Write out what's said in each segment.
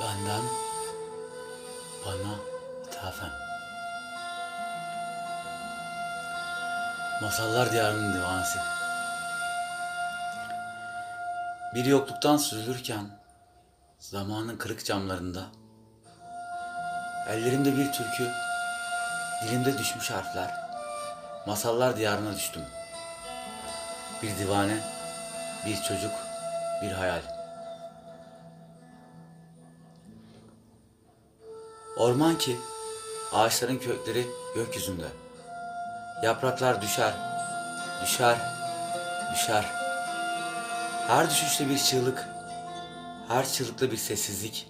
Benden bana ithafen. Masallar Diyarı'nın divanesi. Bir yokluktan süzülürken zamanın kırık camlarında ellerimde bir türkü, dilimde düşmüş harfler, masallar diyarına düştüm. Bir divane, bir çocuk, bir hayal. Orman ki ağaçların kökleri gökyüzünde. Yapraklar düşer, düşer, düşer. Her düşüşte bir çığlık, her çığlıkta bir sessizlik.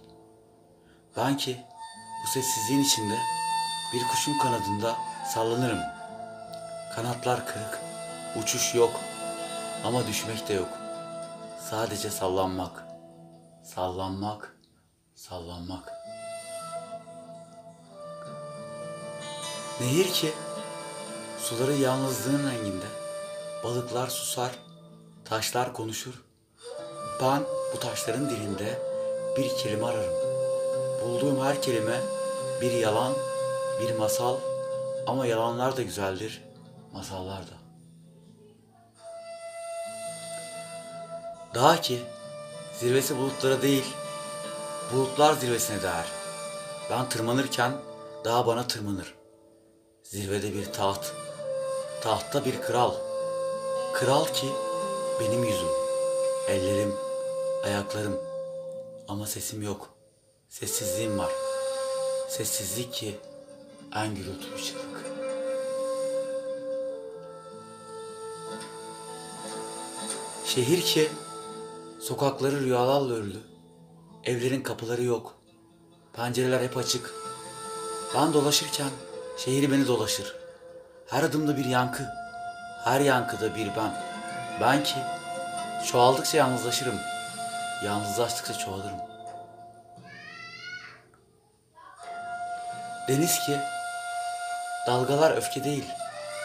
Ben ki bu sessizliğin içinde bir kuşun kanadında sallanırım. Kanatlar kırık, uçuş yok ama düşmek de yok. Sadece sallanmak, sallanmak, sallanmak. Nehir ki suları yalnızlığın renginde. Balıklar susar, taşlar konuşur. Ben bu taşların dilinde bir kelime ararım. Bulduğum her kelime bir yalan, bir masal ama yalanlar da güzeldir, masallar da. Dağ ki zirvesi bulutlara değil, bulutlar zirvesine değer. Ben tırmanırken dağ bana tırmanır. Zirvede bir taht, tahtta bir kral. Kral ki benim yüzüm, ellerim, ayaklarım. Ama sesim yok. Sessizliğim var. Sessizlik ki en gürültülü çığlık. Şehir ki sokakları rüyalarla örülü. Evlerin kapıları yok. Pencereler hep açık. Ben dolaşırken şehir beni dolaşır. Her adımda bir yankı, her yankıda bir ben. Ben ki çoğaldıkça yalnızlaşırım. Yalnızlaştıkça çoğalırım. Deniz ki dalgalar öfke değil,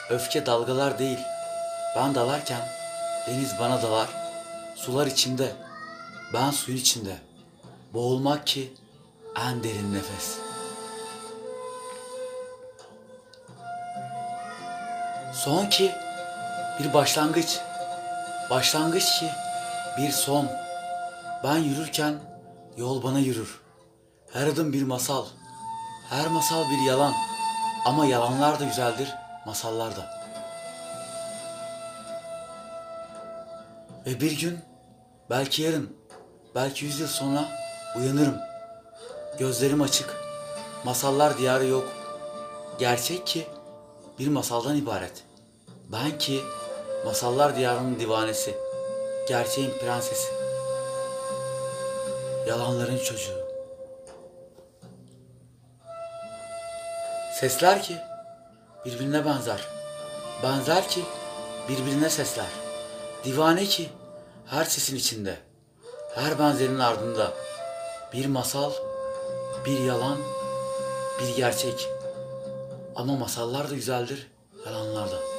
öfke dalgalar değil. Ben dalarken deniz bana dalar. Sular içimde, ben suyun içinde. Boğulmak ki en derin nefes. Son ki bir başlangıç. Başlangıç ki bir son. Ben yürürken yol bana yürür. Her adım bir masal. Her masal bir yalan. Ama yalanlar da güzeldir, masallar da. Ve bir gün, belki yarın, belki yüz yıl sonra uyanırım. Gözlerim açık. Masallar diyarı yok. Gerçek ki bir masaldan ibaret. Ben ki masallar diyarının divanesi. Gerçeğin prensesi. Yalanların çocuğu. Sesler ki birbirine benzer. Benzer ki birbirine sesler. Divane ki her sesin içinde. Her benzerin ardında. Bir masal, bir yalan, bir gerçek. Ama masallar da güzeldir, yalanlar da.